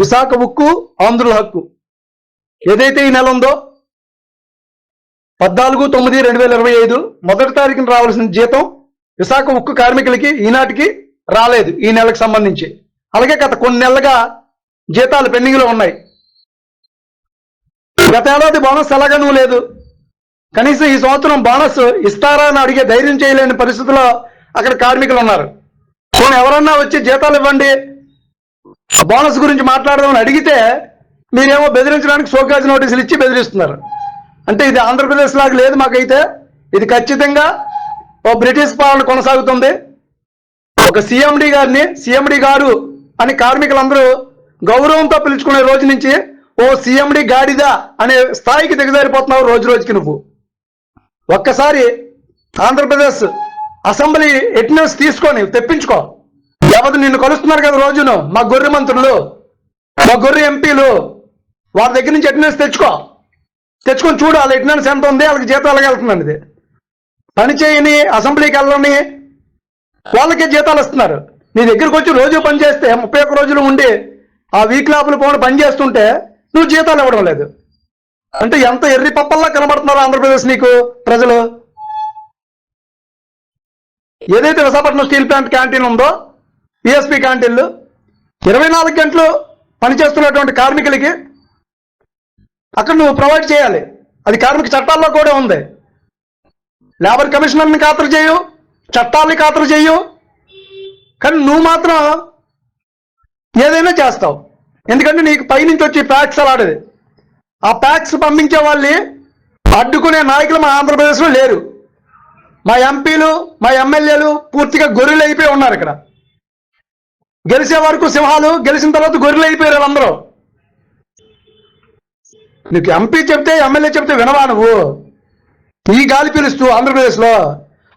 విశాఖ ఉక్కు ఆంధ్రుల హక్కు. ఏదైతే ఈ నెల ఉందో? పద్నాలుగు తొమ్మిది రెండు వేల ఇరవై ఐదు మొదటి తారీఖున రావాల్సిన జీతం విశాఖ ఉక్కు కార్మికులకి ఈనాటికి రాలేదు ఈ నెలకు సంబంధించి. అలాగే గత కొన్ని నెలలుగా జీతాలు పెండింగ్లో ఉన్నాయి. గత ఏడాది బోనస్ ఎలాగనూ లేదు. కనీసం ఈ సంవత్సరం బోనస్ ఇస్తారా అని అడిగే ధైర్యం చేయలేని పరిస్థితిలో అక్కడ కార్మికులు ఉన్నారు. ఎవరన్నా వచ్చి జీతాలు ఇవ్వండి ఆ బోనస్ గురించి మాట్లాడదామని అడిగితే మీరేమో బెదిరించడానికి సోకాజ్ నోటీసులు ఇచ్చి బెదిరిస్తున్నారు. అంటే ఇది ఆంధ్రప్రదేశ్ లాగా లేదు మాకైతే. ఇది ఖచ్చితంగా ఓ బ్రిటిష్ పాలన కొనసాగుతుంది. ఒక సీఎండి గారిని సీఎండి గారు అని కార్మికులందరూ గౌరవంతో పిలుచుకునే రోజు నుంచి ఓ సీఎండి గాడిదా అనే స్థాయికి దిగజారిపోతున్నావు రోజు రోజుకి నువ్వు. ఒక్కసారి ఆంధ్రప్రదేశ్ అసెంబ్లీ ఎటెండెన్స్ తీసుకొని తెప్పించుకో. లేకపోతే నిన్ను కలుస్తున్నారు కదా రోజును. మా గొర్రె మంత్రులు మా గొర్రె ఎంపీలు వాళ్ళ దగ్గర నుంచి అటెండెన్స్ తెచ్చుకో. తెచ్చుకొని చూడు వాళ్ళ అటెండెన్స్ ఎంత ఉంది వాళ్ళకి జీతాలు వెళ్తున్నాను వెళ్తుందండి ఇది పని చేయని అసెంబ్లీకి వెళ్ళని వాళ్ళకే జీతాలు ఇస్తున్నారు. నీ దగ్గరికి వచ్చి రోజు పని చేస్తే ముప్పై ఒక్క రోజులు ఉండి ఆ వీక్ లాపులు పోవడం పని చేస్తుంటే నువ్వు జీతాలు ఇవ్వడం లేదు. అంటే ఎంత ఎర్రి పప్పల్లా కనబడుతున్నారు ఆంధ్రప్రదేశ్ నీకు ప్రజలు? ఏదైతే విశాఖపట్నం స్టీల్ ప్లాంట్ క్యాంటీన్ ఉందో పిఎస్పి క్యాంటీన్లు. ఇరవై నాలుగు గంటలు పనిచేస్తున్నటువంటి కార్మికులకి అక్కడ నువ్వు ప్రొవైడ్ చేయాలి. అది కార్మిక చట్టాల్లో కూడా ఉంది. లేబర్ కమిషనర్ని ఖాతరు చేయు చట్టాలని ఖాతరు చేయు. కానీ నువ్వు మాత్రం ఏదైనా చేస్తావు. ఎందుకంటే నీకు పైనుంచి వచ్చి ప్యాక్స్ అలాడేది ఆ ప్యాక్స్ పంపించే వాళ్ళని అడ్డుకునే నాయకులు మా ఆంధ్రప్రదేశ్లో లేరు. మా ఎంపీలు మా ఎమ్మెల్యేలు పూర్తిగా గొర్రెలు అయిపోయి ఉన్నారు ఇక్కడ. గెలిచే వరకు సింహాలు గెలిచిన తర్వాత గొర్రెలు అయిపోయారు వాళ్ళందరూ. నీకు ఎంపీ చెప్తే ఎమ్మెల్యే చెప్తే వినవా నువ్వు? ఈ గాలి పిలుస్తూ ఆంధ్రప్రదేశ్లో.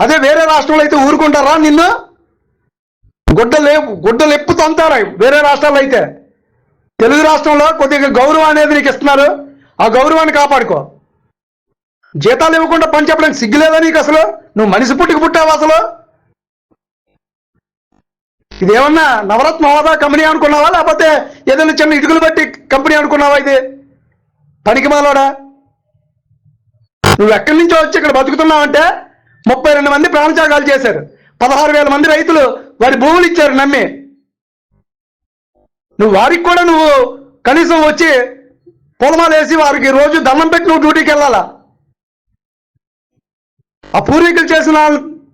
అదే వేరే రాష్ట్రంలో అయితే ఊరుకుంటారా నిన్ను? గుడ్డలు గుడ్డలు ఎప్పు తంతారా? వేరే రాష్ట్రాల్లో అయితే. తెలుగు రాష్ట్రంలో కొద్దిగా గౌరవం అనేది నీకు ఇస్తున్నారు. ఆ గౌరవాన్ని కాపాడుకో. జీతాలు ఇవ్వకుండా పని చెప్పడానికి సిగ్గులేదా నీకు అసలు? నువ్వు మనిషి పుట్టుకు పుట్టావు అసలు? ఇదేమన్నా నవరత్న హోదా కంపెనీ అనుకున్నావా? లేకపోతే ఏదైనా చిన్న ఇటుకలు బట్టి కంపెనీ అనుకున్నావా ఇది? పనికి మాలోడా? నువ్వు ఎక్కడి నుంచో వచ్చి ఇక్కడ బతుకుతున్నావంటే ముప్పై రెండు మంది ప్రాణత్యాగాలు చేశారు. పదహారు వేల మంది రైతులు వారి భూములు ఇచ్చారు నమ్మి. నువ్వు వారికి కూడా నువ్వు కనీసం వచ్చి పొలమాలు వేసి వారికి రోజు దండం పెట్టి నువ్వు డ్యూటీకి వెళ్ళాలా? ఆ పూర్వీకులు చేసిన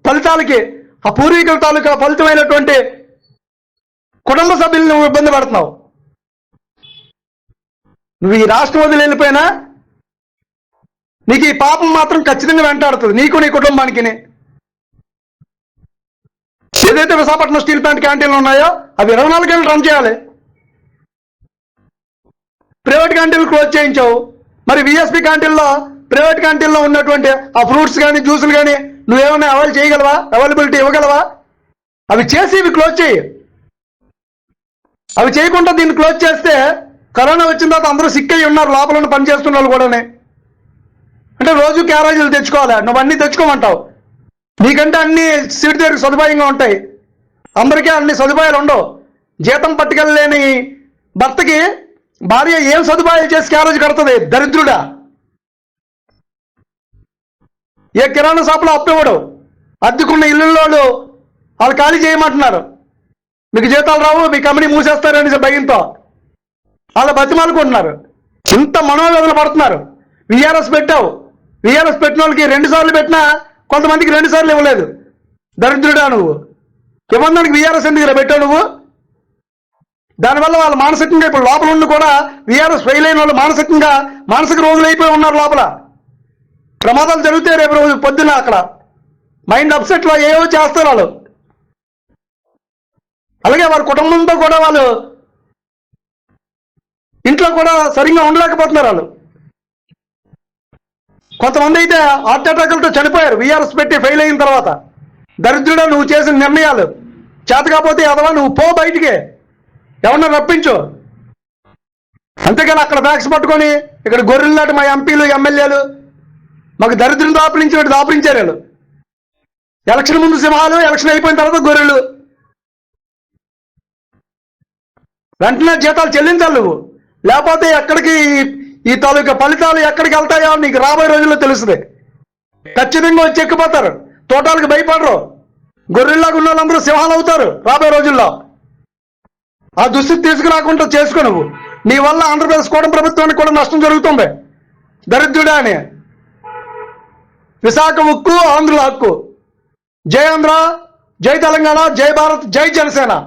ఫలితాలకి ఆ పూర్వీకుల తాలూకా ఫలితమైనటువంటి కుటుంబ సభ్యులు నువ్వు ఇబ్బంది పడుతున్నావు. నువ్వు ఈ రాష్ట్రం వదిలి వెళ్ళిపోయినా నీకు ఈ పాపం మాత్రం ఖచ్చితంగా వెంటాడుతుంది. నీకు నీ కుటుంబానికి. ఏదైతే విశాఖపట్నం స్టీల్ ప్లాంట్ క్యాంటీన్లు ఉన్నాయో అవి ఇరవై నాలుగు గంటలు రన్ చేయాలి. ప్రైవేట్ క్యాంటీన్లు క్లోజ్ చేయించావు. మరి విఎస్పి క్యాంటీన్లో ప్రైవేట్ క్యాంటీన్లో ఉన్నటువంటి ఆ ఫ్రూట్స్ కానీ జ్యూసులు కానీ నువ్వేమైనా అవైల్ చేయగలవా? అవైలబిలిటీ ఇవ్వగలవా? అవి చేసి ఇవి క్లోజ్ చేయి. అవి చేయకుండా దీన్ని క్లోజ్ చేస్తే కరోనా వచ్చిన తర్వాత అందరూ సిక్ అయ్యి ఉన్నారు లోపల పని చేస్తున్న వాళ్ళు కూడానే. అంటే రోజు క్యారేజీలు తెచ్చుకోవాలి. నువ్వు అన్ని తెచ్చుకోమంటావు. నీకంటే అన్ని సీట్ దగ్గర సదుపాయంగా ఉంటాయి. అందరికీ అన్ని సదుపాయాలు ఉండవు. జీతం పట్టుకెళ్ళలేని భర్తకి భార్య ఏం సదుపాయాలు చేసి క్యారేజ్ కడుతుంది? దరిద్రుడా. ఏ కిరాణా షాపులో అప్పివ్వడు. అద్దెకున్న ఇల్లుల్లో వాళ్ళు ఖాళీ చేయమంటున్నారు. మీకు జీతాలు రావు మీ కంపెనీ మూసేస్తారని భయంతో. వాళ్ళ బతిమాలుకుంటున్నారు. ఇంత మనోవేదన పడుతున్నారు. విఆర్ఎస్ పెట్టావు. విఆర్ఎస్ పెట్టిన వాళ్ళకి రెండు సార్లు పెట్టినా కొంతమందికి రెండు సార్లు ఇవ్వలేదు. దరిద్రుడా నువ్వు. ఇవ్వడానికి విఆర్ఎస్ ఎందుకు పెట్టావు నువ్వు? దానివల్ల వాళ్ళు మానసికంగా ఇప్పుడు లోపల ఉండి కూడా విఆర్ఎస్ ఫెయిల్ అయిన వాళ్ళు మానసికంగా మానసిక రోగులు అయిపోయి ఉన్నారు లోపల. ప్రమాదాలు జరుగుతాయి రేపు రోజు పొద్దున అక్కడ. మైండ్ అప్సెట్లో ఏవో చేస్తారు వాళ్ళు. అలాగే వాళ్ళ కుటుంబంతో కూడా వాళ్ళు ఇంట్లో కూడా సరిగ్గా ఉండలేకపోతున్నారు వాళ్ళు. కొంతమంది అయితే హార్ట్ అటాకులతో చనిపోయారు. విఆర్ఎస్ పెట్టి ఫెయిల్ అయిన తర్వాత. దరిద్రుడా నువ్వు చేసిన నిర్ణయాలు. చేత కాకపోతే అదవా నువ్వు పో బయటికి. ఎవరన్నా రప్పించు. అంతేగాని అక్కడ బ్యాగ్స్ పట్టుకొని ఇక్కడ గొర్రెల్లాంటి మా ఎంపీలు ఎమ్మెల్యేలు మాకు దరిద్రం దాపరించినట్టు దాపరించారు వాళ్ళు. ఎలక్షన్ ముందు సింహాలు ఎలక్షన్ అయిపోయిన తర్వాత గొర్రెలు. వెంటనే జీతాలు చెల్లించాలి నువ్వు. లేకపోతే ఎక్కడికి ఈ- తాలూకా ఫలితాలు ఎక్కడికి వెళ్తాయో నీకు రాబోయే రోజుల్లో తెలుస్తుంది. ఖచ్చితంగా వచ్చి ఎక్కిపోతారు. తోటాలకు భయపడరు. గొర్రెల్లాగా ఉన్న వాళ్ళందరూ సింహాలు అవుతారు రాబోయే రోజుల్లో. ఆ దుస్థితి తీసుకురాకుండా చేసుకో నువ్వు. నీ వల్ల ఆంధ్రప్రదేశ్ కూడా ప్రభుత్వానికి కూడా నష్టం జరుగుతుంది. దరిద్రుడా అని. విశాఖ ఉక్కు ఆంధ్రుల హక్కు. జై ఆంధ్ర జై తెలంగాణ జై భారత్ జై జనసేన.